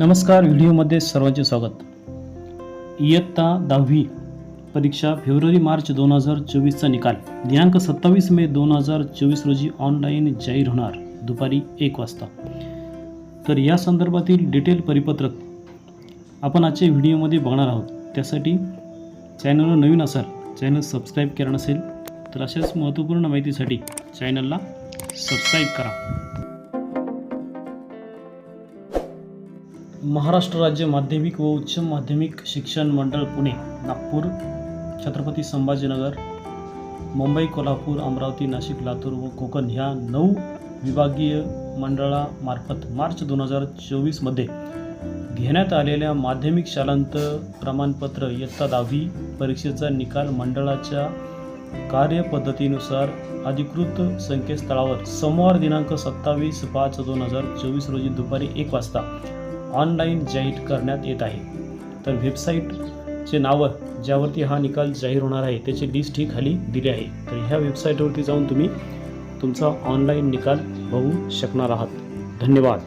नमस्कार व्हिडिओमध्ये सर्वांचे स्वागत. इयत्ता दहावी परीक्षा फेब्रुवारी मार्च दोन हजार चोवीसचा निकाल. दिनांक सत्तावीस मे दोन हजार चोवीस रोजी ऑनलाईन जाहीर होणार. दुपारी एक वाजता. तर या संदर्भातील डिटेल परिपत्रक आपण आजच्या व्हिडिओमध्ये बघणार आहोत. त्यासाठी चॅनलवर नवीन असाल चॅनल सबस्क्राईब केलं नसेल तर अशाच महत्त्वपूर्ण माहितीसाठी चॅनलला सबस्क्राईब करा. महाराष्ट्र राज्य माध्यमिक व उच्च माध्यमिक शिक्षण मंडळ पुणे नागपूर छत्रपती संभाजीनगर मुंबई कोल्हापूर अमरावती नाशिक लातूर व कोकण ह्या नऊ विभागीय मंडळामार्फत मार्च दोन हजार चोवीसमध्ये घेण्यात आलेल्या माध्यमिक शालांत प्रमाणपत्र इयत्ता दहावी परीक्षेचा निकाल मंडळाच्या कार्यपद्धतीनुसार अधिकृत संकेतस्थळावर सोमवार दिनांक सत्तावीस पाच दोन हजार चोवीस रोजी दुपारी एक वाजता ऑनलाईन जाहीर करण्यात येत आहे. तर वेबसाईटचे नावं ज्यावरती हा निकाल जाहीर होणार आहे त्याची लिस्ट ही खाली दिली आहे. तर ह्या वेबसाईटवरती जाऊन तुम्ही तुमचा ऑनलाईन निकाल बघू शकणार आहात. धन्यवाद.